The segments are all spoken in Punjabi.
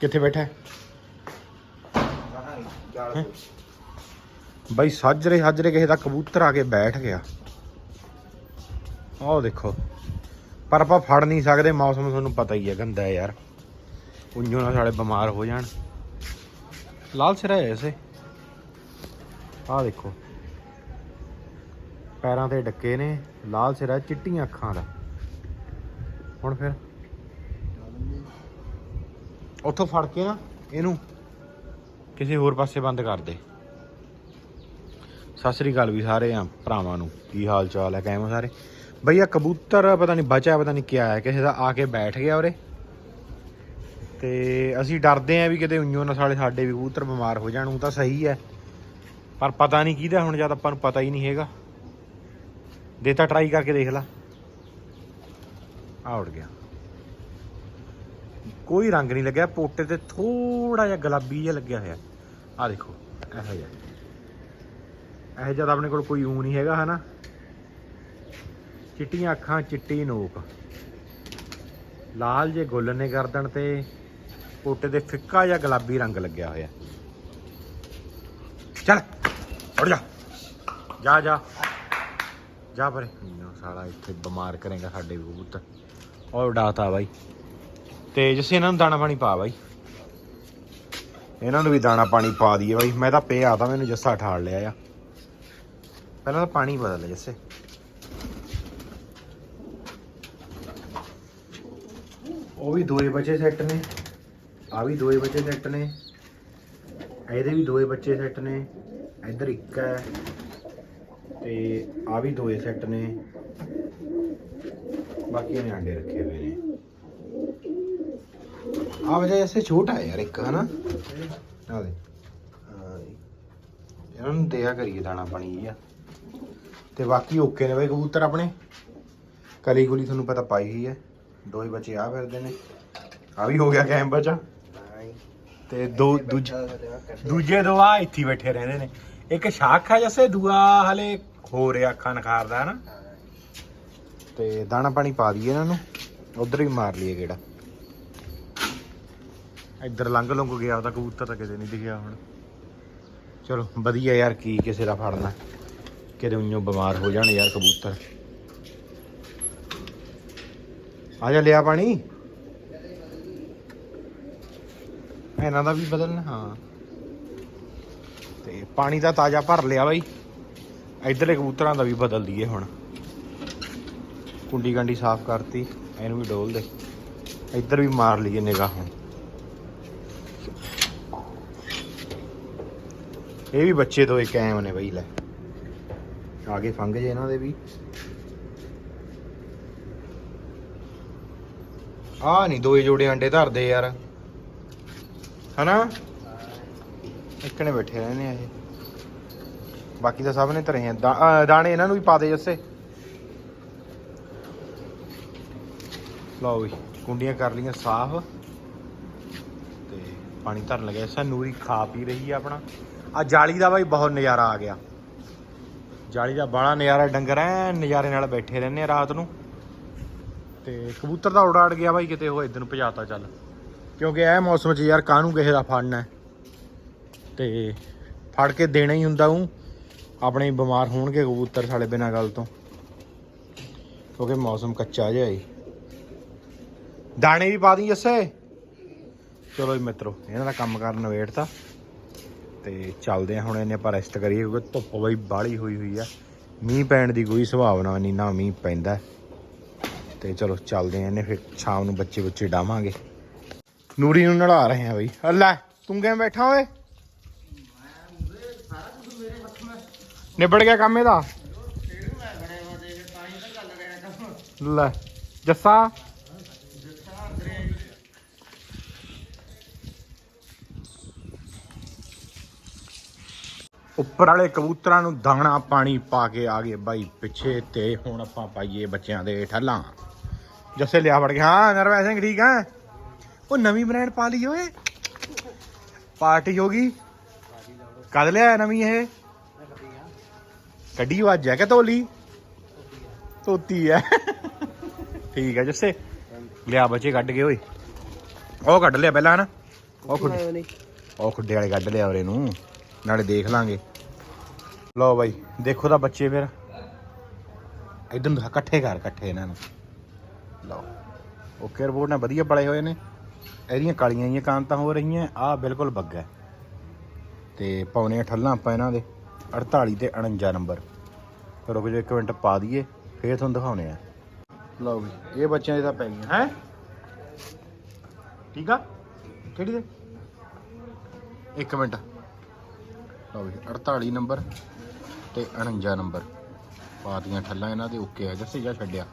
ਕਿੱਥੇ ਬੈਠਾ ਹੈ? ਬਾਈ ਸਾਜਰੇ ਸਾਜਰੇ ਕਿਸੇ ਦਾ ਕਬੂਤਰ ਆ ਕੇ ਬੈਠ ਗਿਆ। ਆਹ ਦੇਖੋ। ਪਰ ਆਪਾਂ ਫੜ ਨਹੀਂ ਸਕਦੇ ਮੌਸਮ ਤੁਹਾਨੂੰ ਪਤਾ ਹੀ ਹੈ ਗੰਦਾ ਹੈ ਯਾਰ। ਉਂਝੋਂ ਨਾਲ ਸਾਲੇ ਬਿਮਾਰ ਹੋ ਜਾਣ। ਲਾਲ ਸਿਰਾ ਹੈ ਐਸੇ ਆਹ ਦੇਖੋ। ਪੈਰਾਂ ਤੇ ਡੱਕੇ ਨੇ ਲਾਲ ਸਿਰਾ ਚਿੱਟੀਆਂ ਅੱਖਾਂ ਦਾ। ਹੁਣ ਫਿਰ ਉੱਥੋਂ ਫੜ ਕੇ ਨਾ ਇਹਨੂੰ ਕਿਸੇ ਹੋਰ ਪਾਸੇ ਬੰਦ ਕਰ ਦੇ। ਸਤਿ ਸ੍ਰੀ ਅਕਾਲ ਵੀ ਸਾਰੇ ਆ, ਭਰਾਵਾਂ ਨੂੰ। ਕੀ ਹਾਲ ਚਾਲ ਹੈ ਕਿਵੇਂ ਹੋ ਸਾਰੇ? ਭਈਆ ਕਬੂਤਰ ਪਤਾ ਨਹੀਂ ਬਚਿਆ, ਪਤਾ ਨਹੀਂ ਕਿਆ ਹੈ ਕਿਸੇ ਦਾ ਆ ਕੇ ਬੈਠ ਗਿਆ ਉਰੇ। ਤੇ ਅਸੀਂ ਡਰਦੇ ਆ ਵੀ ਕਿਤੇ ਉਈਓ ਨਾ ਸਾਲੇ ਸਾਡੇ ਵੀ ਕਬੂਤਰ ਬਿਮਾਰ ਹੋ ਜਾਣ, ਉਹ ਤਾਂ ਸਹੀ ਹੈ ਪਰ ਪਤਾ ਨਹੀਂ ਕਿਹਦਾ, ਹੁਣ ਜਦ ਆਪਾਂ ਨੂੰ ਪਤਾ ਹੀ ਨਹੀਂ ਹੈਗਾ। ਦੇ ਤਾਂ ਟਰਾਈ ਕਰਕੇ ਦੇਖ ਲਾ। ਆ ਉੜ ਗਿਆ। ਕੋਈ ਰੰਗ ਨਹੀਂ ਲੱਗਿਆ ਪੋਟੇ ਤੇ ਥੋੜਾ ਜਿਹਾ ਗੁਲਾਬੀ ਜਿਹਾ ਲੱਗਿਆ ਹੋਇਆ। ਆ ਦੇਖੋ, ਇਹੋ ਜਿਹਾ। ਇਹ ਜਦ ਆਪਣੇ ਕੋਲ ਕੋਈ ਊ ਨਹੀਂ ਹੈਗਾ, ਹਨਾ? ਚਿੱਟੀਆਂ ਅੱਖਾਂ, ਚਿੱਟੀ ਨੋਕ। ਲਾਲ ਜੇ ਗੁੱਲ ਨੇ ਗਰਦਨ ਤੇ ਪੋਟੇ ਤੇ ਫਿੱਕਾ ਜਿਹਾ ਗੁਲਾਬੀ ਰੰਗ ਲੱਗਿਆ ਹੋਇਆ। ਚੱਲ ਉੱਡ ਜਾ। ਜਾ ਜਾ। ਜਾ ਪਰੇ। ਨਾ ਸਾਲਾ ਇੱਥੇ ਬਿਮਾਰ ਕਰੇਗਾ ਸਾਡੇ ਵੀ ਕਬੂਤਰ ਔਰ ਉਡਾਤਾ ਬਾਈ। ਤੇ ਜਿਸ ਇਹਨਾਂ ਨੂੰ ਦਾਣਾ ਪਾਣੀ ਪਾ ਬਾਈ। ਇਹਨਾਂ ਨੂੰ ਵੀ ਦਾਣਾ ਪਾਣੀ ਪਾ ਦਈਏ ਬਾਈ। ਮੈਂ ਤਾਂ ਪਿਆ ਤਾਂ ਮੈਨੂੰ ਜੱਸਾ ਠਾਲ ਲਿਆ ਆ। ਪਹਿਲਾਂ ਤਾਂ ਪਾਣੀ ਬਦਲ ਜੱਸੇ। ਉਹ ਵੀ ਦੋਏ ਬੱਚੇ ਸੈੱਟ ਨੇ। ਆ ਵੀ ਦੋਏ ਬੱਚੇ ਸੈੱਟ ਨੇ। ਇਹਦੇ ਵੀ ਦੋਏ ਬੱਚੇ ਸੈੱਟ ਨੇ। ਇੱਧਰ ਇੱਕ ਹੈ। ਤੇ ਆ ਵੀ ਦੋਏ ਸੈੱਟ ਨੇ। ਬਾਕੀ ਨੇ ਆਂਡੇ ਰੱਖੇ ਹੋਏ ਨੇ। ਆ ਵਜੇ ਐਸੇ ਛੋਟਾ ਹੈ ਯਾਰ ਇੱਕ, ਹਨਾ? ਆ ਦੇ ਇਹਨਾਂ ਨੂੰ ਦਿਆ ਕਰੀਏ ਦਾਣਾ ਪਾਣੀ ਆ ਤੇ ਬਾਕੀ ਓਕੇ ਨੇ ਬਈ ਕਬੂਤਰ ਆਪਣੇ। ਕਲੀ ਗੁਲੀ ਤੁਹਾਨੂੰ ਪਤਾ ਪਾਈ ਹੋਈ ਹੈ। ਦੋ ਬੱਚੇ ਆ ਫਿਰਦੇ ਨੇ। ਆ ਵੀ ਹੋ ਗਿਆ ਕੈਂਪ ਬਚਾ। ਤੇ ਦੋ ਦੂਜੇ ਦੋ ਆ ਇੱਥੇ ਬੈਠੇ ਰਹਿੰਦੇ ਨੇ। ਇੱਕ ਸ਼ਾਖ ਆ ਜਸੇ, ਦੂਆ ਹਲੇ ਹੋ ਰਿਹਾ ਅੱਖਾਂ ਨਖਾਰਦਾ, ਹਨਾ? ਤੇ ਦਾਣਾ ਪਾਣੀ ਪਾ ਦਈਏ ਇਹਨਾਂ ਨੂੰ। ਉਧਰ ਵੀ ਮਾਰ ਲਈਏ ਕਿਹੜਾ ਇੱਧਰ ਲੰਘ ਲੰਘ ਗਿਆ ਉਹਦਾ ਕਬੂਤਰ ਤਾਂ ਕਿਤੇ ਨਹੀਂ ਦਿਖਿਆ ਹੁਣ। ਚਲੋ, ਵਧੀਆ ਯਾਰ, ਕੀ ਕਿਸੇ ਦਾ ਫੜਨਾ। ਕਿਤੇ ਉਈਓ ਬਿਮਾਰ ਹੋ ਜਾਣ ਯਾਰ ਕਬੂਤਰ। ਆ ਜਾ, ਲਿਆ ਪਾਣੀ। ਇਹਨਾਂ ਦਾ ਵੀ ਬਦਲਣਾ, ਹਾਂ। ਤੇ ਪਾਣੀ ਦਾ ਤਾਜ਼ਾ ਭਰ ਲਿਆ ਬਾਈ। ਇਧਰਲੇ ਕਬੂਤਰਾਂ ਦਾ ਵੀ ਬਦਲ ਦਈਏ ਹੁਣ। ਕੁੰਡੀ ਕੰਡੀ ਸਾਫ਼ ਕਰਤੀ, ਇਹਨੂੰ ਵੀ ਡੋਲ ਦੇ ਇੱਧਰ ਵੀ ਮਾਰ ਲਈਏ ਨਿਗਾਹ ਹੁਣ। ਇਹ ਵੀ ਬੱਚੇ ਤੋਂ ਇੱਕ ਐਮ ਨੇ ਬਈ, ਲੈ। ਆ ਗਏ ਫੰਗ ਜੇ ਇਹਨਾਂ ਦੇ ਵੀ। ਆ ਨਹੀਂ ਦੋਏ ਜੋੜੇ ਅੰਡੇ ਧਰਦੇ ਯਾਰ। ਹਨਾ? ਇੱਕ ਬੈਠੇ ਰਹਿੰਦੇ ਆ ਇਹ। ਬਾਕੀ ਤਾਂ ਸਭ ਨੇ ਧਰੇ ਆ। ਦਾਣੇ ਇਹਨਾਂ ਨੂੰ ਵੀ ਪਾ ਦੇ ਜੱਸੇ। ਲਓ ਵੀ ਕੁੰਡੀਆਂ ਕਰ ਲਈਆਂ ਸਾਫ਼। ਤੇ ਪਾਣੀ ਧਰਨ ਲੱਗਿਆ। ਸਾਨੂੰ ਨੂਰੀ ਖਾ ਪੀ ਰਹੀ ਆ ਆਪਣਾ। ਆ ਜਾਲੀ ਦਾ ਬਾਈ ਬਹੁਤ ਨਜ਼ਾਰਾ ਆ ਗਿਆ। ਜਾਲੀ ਦਾ ਬੜਾ ਨਜ਼ਾਰਾ, ਡੰਗਰ ਐ ਨਜ਼ਾਰੇ ਨਾਲ ਬੈਠੇ ਰਹਿੰਦੇ ਆ ਰਾਤ ਨੂੰ। ਤੇ ਕਬੂਤਰ ਦਾ ਉਡਾ ਅੜ ਗਿਆ ਬਾਈ, ਕਿਤੇ ਉਹ ਇਧਰ ਨੂੰ ਭਜਾਤਾ ਚੱਲ। ਕਿਉਂਕਿ ਇਹ ਮੌਸਮ 'ਚ ਯਾਰ ਕਾਹਨੂੰ ਕਿਸੇ ਦਾ ਫੜਨਾ ਹੈ। ਤੇ ਫੜ ਕੇ ਦੇਣਾ ਹੀ ਹੁੰਦਾ ਉਹ ਆਪਣੇ ਬਿਮਾਰ ਹੋਣਗੇ ਕਬੂਤਰ ਸਾਲੇ ਬਿਨਾਂ ਗੱਲ ਤੋਂ। ਕਿਉਂਕਿ ਮੌਸਮ ਕੱਚਾ ਜਿਹਾ ਹੈ ਦਾਣੇ ਵੀ ਪਾ ਦੀ ਜੱਸੇ। ਚਲੋ ਜੀ ਮਿੱਤਰੋ, ਇਹਨਾਂ ਦਾ ਕੰਮ ਕਰਨ ਵੇਟ ਤਾਂ ਚੱਲਦੇ ਆ ਹੁਣ ਇਹਨੇ ਆਪਾਂ ਰੈਸਟ ਕਰੀਏ ਕਿਉਂਕਿ ਧੁੱਪ ਬਈ ਬਾਹਲੀ ਹੋਈ ਹੋਈ ਆ। ਮੀਂਹ ਪੈਣ ਦੀ ਕੋਈ ਸੰਭਾਵਨਾ ਨਹੀਂ, ਨਾ ਮੀਂਹ ਪੈਂਦਾ। ਤੇ ਚਲੋ ਚੱਲਦੇ ਆ ਇਹਨੇ ਫਿਰ ਸ਼ਾਮ ਨੂੰ ਬੱਚੇ ਬੱਚੇ ਡਾਵਾਂਗੇ। ਨੂਰੀ ਨੂੰ ਨਲਾ ਰਹੇ ਆ ਬਈ। ਅੱਲਾ ਤੂੰ ਕਿਵੇਂ ਬੈਠਾ ਓਏ? ਨਿਬੜ ਗਿਆ ਕੰਮ ਇਹਦਾ? ਲੈ, ਜੱਸਾ। ਉੱਪਰ ਵਾਲੇ ਕਬੂਤਰਾਂ ਨੂੰ ਦਾਣਾ ਪਾਣੀ ਪਾ ਕੇ ਆ ਗਏ ਬਾਈ ਪਿੱਛੇ ਤੇ ਹੁਣ ਆਪਾਂ ਪਾਈਏ ਬੱਚਿਆਂ ਦੇ ਠੱਲਾਂ। ਜੱਸੇ ਲਿਆ ਫੜ ਕੇ ਹਾਂ ਨਰਵੈ ਸਿੰਘ ਠੀਕ ਹੈ ਉਹ ਨਵੀਂ ਬ੍ਰਾਂਡ ਪਾ ਲਈ ਓਏ। ਪਾਰਟੀ ਹੋ ਗਈ। ਕਦ ਲਿਆ ਨਵੀਂ ਇਹ। ਕੱਢੀ ਵਾਜ ਹੈ ਕਿ ਤੋਲੀ ਤੋਤੀ ਹੈ। ਠੀਕ ਹੈ ਜੱਸੇ। ਲਿਆ ਬੱਚੇ ਕੱਢ ਕੇ ਓਏ। ਉਹ ਕੱਢ ਲਿਆ ਪਹਿਲਾਂ ਹਨਾ ਉਹ ਖੁੱਡੇ ਉਹ ਖੁੱਡੇ ਵਾਲੇ ਕੱਢ ਲਿਆ ਉਰੇ ਨੂੰ। ਨਾਲੇ ਦੇਖ ਲਾਂਗੇ। ਲਓ ਬਾਈ, ਦੇਖੋ ਤਾਂ ਬੱਚੇ ਫਿਰ। ਇਦਾਂ ਨੂੰ ਇਕੱਠੇ ਕਰ, ਇਕੱਠੇ ਇਹਨਾਂ ਨੂੰ। ਲਓ, ਓਕੇ ਰਿਪੋਰਟ ਨਾਲ ਵਧੀਆ ਪਲੇ ਹੋਏ ਨੇ। ਇਹਦੀਆਂ ਕਾਲੀਆਂ ਜੀਆਂ ਕਾਂਤਾਂ ਹੋ ਰਹੀਆਂ ਆ ਬਿਲਕੁਲ ਬੱਗਾ ਤੇ ਪਾਉਣੇ ਆ ਠੱਲਾਂ ਆਪਾਂ ਇਹਨਾਂ ਦੇ 48 ਤੇ 49 ਨੰਬਰ। ਰੁਕ ਜਾ ਇੱਕ ਮਿੰਟ ਪਾ ਦਈਏ, ਫੇਰ ਤੁਹਾਨੂੰ ਦਿਖਾਉਣੇ ਆ। ਲਓ ਵੀ, ਇਹ ਬੱਚਿਆਂ ਦੇ ਤਾਂ ਪੈ ਗਈਆਂ, ਹੈ? ਠੀਕ ਆ? ਕਿਹੜੀ ਦੇ? ਇੱਕ ਮਿੰਟ। ਲਓ ਵੀ 48 ਨੰਬਰ ਤੇ 49 ਨੰਬਰ। ਪਾਤੀਆਂ ਠੱਲਾਂ ਇਹਨਾਂ ਦੇ, ਓਕੇ ਆ, ਜੱਸੇ ਜਾ ਛੱਡਿਆ।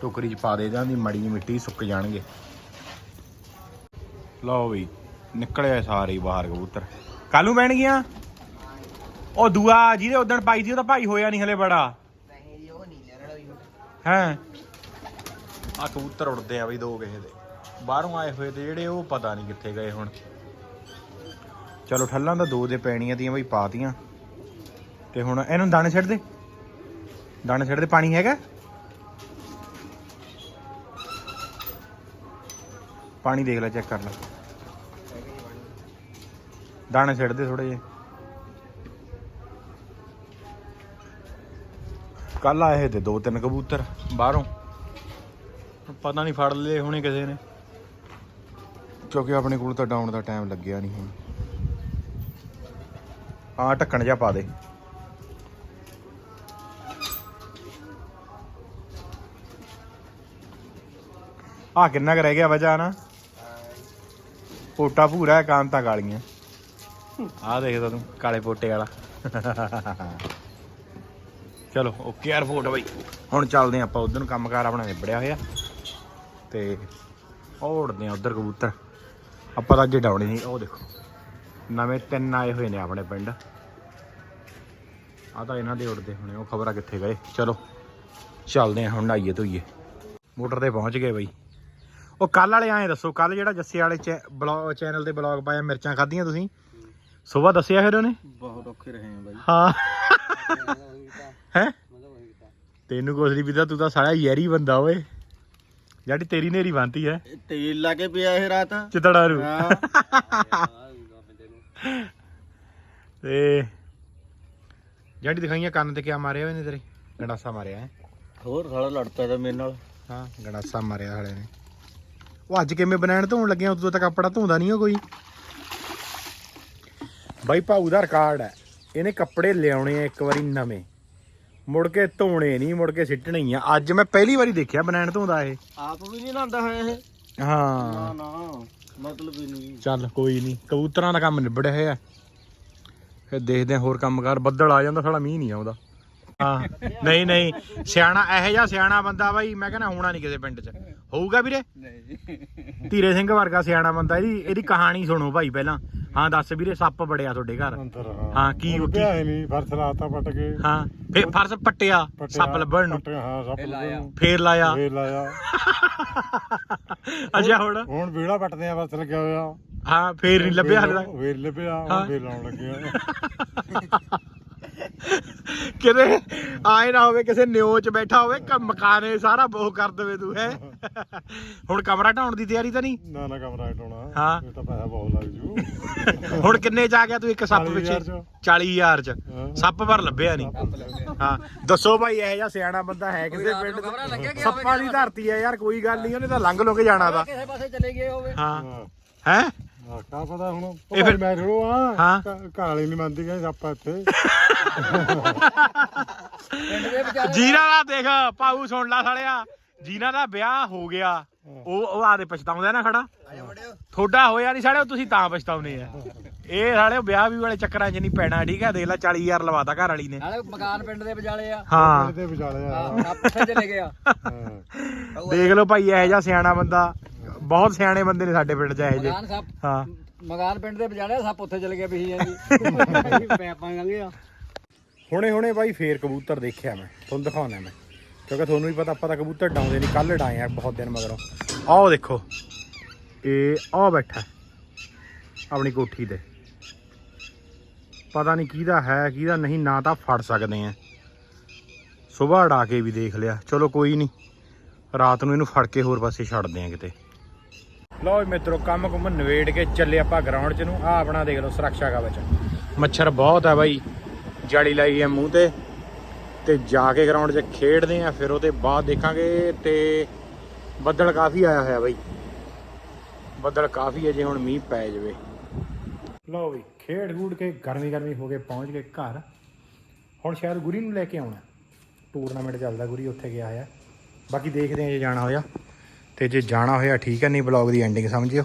ਟੋਕਰੀ 'ਚ ਪਾ ਦੇ ਜਾਂ ਦੀ ਮੜੀ ਮਿੱਟੀ ਸੁੱਕ ਜਾਣਗੇ। ਲਓ ਵੀ, ਨਿਕਲਿਆ ਸਾਰੇ ਬਾਹਰ ਕਬੂਤਰ। ਕੱਲ ਨੂੰ ਬਹਿਣ ਗਿਆ? ਉਹ ਦੂਆ, ਜਿਹਦੇ ਉਦਣ ਪਾਈ ਸੀ ਉਹਦਾ ਭਾਈ ਹੋਇਆ ਨਹੀਂ ਹਲੇ ਬੜਾ। ਹੈ? ਆ ਕਬੂਤਰ ਉੜਦੇ ਆ ਬਈ ਦੋ ਕਿਸੇ ਦੇ। ਬਾਹਰੋਂ ਆਏ ਹੋਏ ਤੇ ਜਿਹੜੇ ਉਹ ਪਤਾ ਨਹੀਂ ਕਿੱਥੇ ਗਏ ਹੁਣ। ਚਲੋ ਠੱਲਾਂ ਤਾਂ ਦੋ ਦੇ ਪੈਣੀਆਂ ਦੀਆਂ ਬਈ ਪਾਤੀਆਂ ਤੇ ਹੁਣ ਇਹਨੂੰ ਦਾਣੇ ਛੱਡ ਦੇ। ਦਾਣੇ ਛੱਡ ਦੇ ਪਾਣੀ ਹੈਗਾ? ਪਾਣੀ ਦੇਖ ਲੈ ਚੈੱਕ ਕਰ ਲੈ। ਦਾਣੇ ਛੱਡ ਦੇ ਥੋੜੇ ਜਿਹੇ। ਕੱਲ ਆਏ ਤੇ ਦੋ ਤਿੰਨ ਕਬੂਤਰ ਬਾਹਰੋਂ। ਪਤਾ ਨਹੀਂ ਫੜ ਲਏ ਹੋਣੇ ਕਿਸੇ ਨੇ। ਕਿਉਂਕਿ ਆਪਣੇ ਕੋਲ ਤਾਂ ਡਾਉਣ ਦਾ ਟਾਈਮ ਲੱਗਿਆ ਨਹੀਂ ਹੁਣ। ਆ ਢੱਕਣ ਜਿਹਾ ਪਾ ਦੇ। ਆ ਕਿੰਨਾ ਕੁ ਰਹਿ ਗਿਆ ਵਜਾ ਨਾ ਪੋਟਾ ਭੂਰਾ ਕਾਂਤਾ ਕਾਲੀਆਂ। ਆ ਦੇਖਦਾ ਤੂੰ ਕਾਲੇ ਪੋਟੇ ਵਾਲਾ। ਚਲੋ ਓਕੇ ਯਾਰ ਫੋਟੋ ਬਈ। ਹੁਣ ਚੱਲਦੇ ਆਪਾਂ ਉਧਰ ਨੂੰ ਕੰਮਕਾਰ ਆਪਣਾ ਨਿਬੜਿਆ ਹੋਇਆ। ਤੇ ਉੜਦੇ ਆ ਉਧਰ ਕਬੂਤਰ। ਆਪਾਂ ਤਾਂ ਅੱਗੇ ਡਾਉਣੇ ਨਹੀਂ ਉਹ ਦੇਖੋ। ਨਵੇਂ ਤਿੰਨ ਆਏ ਹੋਏ ਨੇ ਆਪਣੇ ਪਿੰਡ। ਆ ਤਾਂ ਇਹਨਾਂ ਦੇ ਉੜਦੇ ਹੋਣੇ ਉਹ ਖਬਰਾਂ ਕਿੱਥੇ ਗਏ? ਚਲੋ ਚੱਲਦੇ ਆ ਹੁਣ ਨਹਾਈਏ ਧੋਈਏ। ਮੋਟਰ ਤੇ ਪਹੁੰਚ ਗਏ ਬਈ। ਉਹ ਕੱਲ ਵਾਲੇ ਆਏ ਦੱਸੋ ਕੱਲ ਜਿਹੜਾ ਜੱਸੇ ਵਾਲੇ ਚੈਨਲ ਤੇ ਬਲੌਗ ਪਾਇਆ ਮਿਰਚਾਂ ਖਾਧੀਆਂ ਤੁਸੀਂ? ਸਵੇਰ ਦੱਸਿਆ ਫਿਰ ਉਹਨੇ? ਬਹੁਤ ਔਖੇ ਰਹੇ ਆ ਬਾਈ। ਹਾਂ। ਹੈ? ਤੈਨੂੰ ਕੁਛ ਨਹੀਂ ਪਤਾ ਤੂੰ ਤਾਂ ਸਾਰਾ ਯੈਰੀ ਬੰਦਾ ਓਏ। ਜਿਹੜੀ ਤੇਰੀ ਨੇਰੀ ਬੰਤੀ ਹੈ। ਤੇਲ ਲਾ ਕੇ ਪਿਆ ਇਹ ਰਾਤ। ਚਿਤੜਾ ਨੂੰ ਹਾਂ। ਤੇ ਜਿਹੜੀ ਦਿਖਾਈਆਂ ਕੰਨ ਤੇ ਕਿਆ ਮਾਰਿਆ ਹੋਏ ਨੇ ਤੇਰੇ? ਗੰਡਾਸਾ ਮਾਰਿਆ ਹੈ। ਹੋਰ ਸਾਲਾ ਲੜ ਪਿਆ ਤਾਂ ਮੇਰੇ ਨਾਲ। ਹਾਂ ਗੰਡਾਸਾ ਮਾਰਿਆ ਹਾਲੇ ਨੇ। ਉਹ ਅੱਜ ਕਿਵੇਂ ਬਨੈਣ ਧੋਣ ਲੱਗਿਆ ਉਦੋਂ ਤੱਕ ਕੱਪੜਾ ਧੋਂਦਾ ਨਹੀਂ ਉਹ ਕੋਈ। ਬਾਈ ਭਾਊ ਦਾ ਰਿਕਾਰਡ ਹੈ। ਇਹਨੇ ਕੱਪੜੇ ਲਿਆਉਣੇ ਆ ਇੱਕ ਵਾਰੀ ਨਵੇਂ। ਮੁੜ ਕੇ ਧੋਣੇ ਨਹੀਂ ਮੁੜ ਕੇ ਸਿੱਟਣੇ ਹੀ ਆ। ਅੱਜ ਮੈਂ ਪਹਿਲੀ ਵਾਰੀ ਦੇਖਿਆ ਬਨੈਣ ਧੋਂਦਾ ਇਹ। ਆਪ ਵੀ ਨਹੀਂ ਨਹਾਉਂਦਾ ਹੈ ਇਹ। ਨਾ ਹਾਂ ਨਾ। ਮਤਲਬ ਹੀ ਨਹੀਂ। ਚੱਲ ਕੋਈ ਨਹੀਂ, ਕਬੂਤਰਾਂ ਦਾ ਕੰਮ ਨਿਬੜਿਆ ਹੋਇਆ। ਫਿਰ ਦੇਖਦੇ ਹਾਂ ਹੋਰ ਕੰਮ ਕਰ, ਬੱਦਲ ਆ ਜਾਂਦਾ ਸਾਡਾ ਮੀਂਹ ਨਹੀਂ ਆਉਂਦਾ। ਹਾਂ। ਨਹੀਂ ਨਹੀਂ। ਸਿਆਣਾ ਇਹੋ ਜਿਹਾ ਸਿਆਣਾ ਬੰਦਾ ਬਾਈ ਮੈਂ ਕਹਿੰਦਾ ਹੋਣਾ ਨਹੀਂ ਕਿਸੇ ਪਿੰਡ 'ਚ। ਹੋਊਗਾ ਵੀਰੇ? ਨਹੀਂ। ਧੀਰੇ ਸਿੰਘ ਵਰਗਾ ਸਿਆਣਾ ਬੰਦਾ ਇਹਦੀ ਇਹਦੀ ਕਹਾਣੀ ਸੁਣੋ ਭਾਈ ਪਹਿਲਾਂ। ਹਾਂ ਦੱਸ ਵੀਰੇ ਸੱਪ ਬੜਿਆ ਤੁਹਾਡੇ ਘਰ। ਹਾਂ ਕੀ ਪਿਆ ਨਹੀਂ ਫਰਸ ਲਾਤਾ ਪਟ ਕੇ। ਹਾਂ ਫੇਰ ਫਰਸ ਪੱਟਿਆ ਸੱਪ ਲੱਭਣ ਨੂੰ। ਪੱਟਿਆ, ਹਾਂ ਸੱਪ ਲੱਭਣ ਨੂੰ। ਫੇਰ ਲਾਇਆ। ਫੇਰ ਲਾਇਆ। ਅੱਛਾ ਹੁਣ? ਹੁਣ ਵੀੜਾ ਪੱਟਦੇ ਆ ਫਰਸ ਲੱਗਿਆ ਹੋਇਆ। ਹਾਂ ਫੇਰ ਨਹੀਂ ਲੱਭਿਆ ਹਲੇ ਤੱਕ। ਫੇਰ ਲੱਭਿਆ ਫੇਰ ਲਾਉਣ ਲੱਗਿਆ ਕਿਤੇ ਆਏ ਨਾ ਹੋਵੇ ਕਿਸੇ ਨਿਓ ਚ ਬੈਠਾ ਹੋਵੇ ਕ- ਮਕਾਨੇ ਸਾਰਾ ਬੋਹ ਕਰ ਦੇਵੇ ਤੂੰ ਹੈ? ਹੁਣ ਕਮਰਾ ਢਾਉਣ ਦੀ ਤਿਆਰੀ ਤਾਂ ਨਹੀਂ? ਨਾ ਨਾ ਕਮਰਾ ਹਟਾਉਣਾ ਹਾਂ। ਇਹ ਤਾਂ ਪੈਸਾ ਬਹੁਤ ਲੱਗ ਜੂ। ਹੁਣ ਕਿੰਨੇ ਚ ਆ ਗਿਆ ਤੂੰ ਇੱਕ ਸੱਪ 40,000 ਪਿੱਛੇ? ਚ। 40000 ਚ। ਹਾਂ। ਸੱਪ ਪਰ ਲੱਭਿਆ ਨਹੀਂ। ਹਾਂ। ਦੱਸੋ ਭਾਈ ਇਹ ਜਿਹਾ ਸਿਆਣਾ ਬੰਦਾ ਹੈ ਕਿਸੇ ਪਿੰਡ ਚ ਸੱਪਾਂ ਦੀ ਧਰਤੀ ਹੈ ਯਾਰ ਕੋਈ ਗੱਲ ਨਹੀਂ ਉਹਨੇ ਤਾਂ ਲੰਘ ਲੁੰਘ ਜਾਣਾ ਦਾ ਕਿਸੇ ਪਾਸੇ ਚਲੇ ਗਏ ਹੋਵੇ। ਹਾਂ। ਹਾਂ। ਹੈ? ਹਾਂ ਕਾ ਪਤਾ ਹੁਣ ਇਹ ਇਹ ਫਿਰ- ਫਿਰ ਮੈਂ ਥੋੜੋ ਹਾਂ। ਆ ਕਾਲੀ ਨਹੀਂ ਮੰਨਦੀ ਗਏ ਸੱਪ ਇੱਥੇ। ਪਿੰਡ ਦੇ ਵਿਚਾਰੇ ਜੀਰਾ ਦਾ ਦੇਖ ਪਾਉ ਸੁਣ ਲਾ ਸਾਲਿਆ। ਜੀਨਾ ਦਾ ਵਿਆਹ ਹੋ ਗਿਆ। ਉਹ ਉਹ ਆਦੇ ਪਛਤਾਉਂਦਾ ਨਾ ਖੜਾ। ਥੋੜਾ ਹੋਇਆ ਨਹੀਂ ਸਾਲਿਆ ਤੁਸੀਂ ਤਾਂ ਪਛਤਾਉਨੇ ਆ। ਇਹ ਸਾਲੇ ਵਿਆਹ ਵੀ ਵਾਲੇ ਚੱਕਰਾਂ 'ਚ ਨਹੀਂ ਪੈਣਾ ਠੀਕ ਆ? ਦੇਖ ਲੈ 40000 ਲਵਾਤਾ ਘਰ ਵਾਲੀ ਨੇ। ਨਾਲੇ ਮਕਾਨ ਪਿੰਡ ਦੇ ਵਿਚਾਲੇ ਆ। ਹਾਂ। ਇਹਦੇ ਵਿਚਾਲੇ ਆ। ਆ ਪੁੱਠੇ ਚਲੇ ਗਏ ਆ। ਹਾਂ। ਦੇਖ ਲਓ ਭਾਈ ਇਹੋ ਜਿਹਾ ਸਿਆਣਾ ਬੰਦਾ। ਬਹੁਤ ਸਿਆਣੇ ਬੰਦੇ ਨੇ ਸਾਡੇ ਪਿੰਡ 'ਚ ਇਹੋ ਮਕਾਨ ਸਭ ਹਾਂ। ਮਕਾਨ ਪਿੰਡ ਦੇ ਵਿਚਾਲੇ ਸਭ ਉੱਥੇ ਚਲੇ ਗਏ ਬਿਹੀ ਜਾਂਦੀ ਪੈਪਾਂ ਲੰਘੇ ਆ। ਹੁਣੇ ਹੁਣੇ ਬਾਈ ਫੇਰ ਕਬੂਤਰ ਦੇਖਿਆ ਮੈਂ ਤੁਹਾਨੂੰ ਦਿਖਾਉਣਾ ਮੈਂ। ਕਿਉਂਕਿ ਤੁਹਾਨੂੰ ਵੀ ਪਤਾ ਆਪਾਂ ਤਾਂ ਕਬੂਤਰ ਡਾਉਂਦੇ ਨਹੀਂ ਕੱਲ ਡਾਏ ਆ ਬਹੁਤ ਦਿਨ ਮਗਰੋਂ। ਆਹ ਦੇਖੋ ਇਹ ਆਹ ਬੈਠਾ ਆਪਣੀ ਕੋਠੀ ਤੇ। ਪਤਾ ਨਹੀਂ ਕਿਹਦਾ ਹੈ ਕਿਹਦਾ ਨਹੀਂ ਨਾ ਤਾਂ ਫੜ ਸਕਦੇ ਆ। ਸਵੇਰ ਉਡਾ ਕੇ ਵੀ ਦੇਖ ਲਿਆ। ਚਲੋ ਕੋਈ ਨਹੀਂ ਰਾਤ ਨੂੰ ਇਹਨੂੰ ਫੜ ਕੇ ਹੋਰ ਪਾਸੇ ਛੱਡਦੇ ਆ ਕਿਤੇ। ਲਓ ਵੀ ਮਿੱਤਰੋ, ਕੰਮ ਕੁਮ ਨਵੇੜ ਕੇ ਚੱਲੇ ਆਪਾਂ ਗਰਾਊਂਡ 'ਚ ਨੂੰ। ਆ ਆਪਣਾ ਦੇਖ ਲਓ ਸੁਰੱਖਿਆ ਕਵਚ। ਮੱਛਰ ਬਹੁਤ ਆ ਬਾਈ। ਜਾਲੀ ਲਾਈ ਹੈ ਮੂੰਹ ਤੇ। ਤੇ ਜਾ ਕੇ ਗਰਾਊਂਡ 'ਚ ਖੇਡਦੇ ਆ, ਫਿਰ ਉਹਦੇ ਬਾਅਦ ਦੇਖਾਂਗੇ ਤੇ ਬੱਦਲ ਕਾਫੀ ਆਇਆ ਹੋਇਆ ਬਾਈ। ਬੱਦਲ ਕਾਫੀ ਹੈ ਜੇ ਹੁਣ ਮੀਂਹ ਪੈ ਜਾਵੇ। ਲਓ ਵੀ, ਖੇਡ ਗੂੜ ਕੇ ਗਰਮੀ ਗਰਮੀ ਹੋ ਕੇ ਪਹੁੰਚ ਗਏ ਘਰ। ਹੁਣ ਸ਼ਾਇਦ ਗੁਰੀ ਨੂੰ ਲੈ ਕੇ ਆਉਣਾ। ਟੂਰਨਾਮੈਂਟ ਚੱਲਦਾ, ਗੁਰੀ ਉੱਥੇ ਗਿਆ ਹੋਇਆ। ਬਾਕੀ ਦੇਖਦੇ ਆ ਜੇ ਜਾਣਾ ਹੋਇਆ। ਤੇ ਜੇ ਜਾਣਾ ਹੋਇਆ ਠੀਕ ਹੈ ਨਹੀਂ ਬਲੌਗ ਦੀ ਐਂਡਿੰਗ ਸਮਝਿਓ।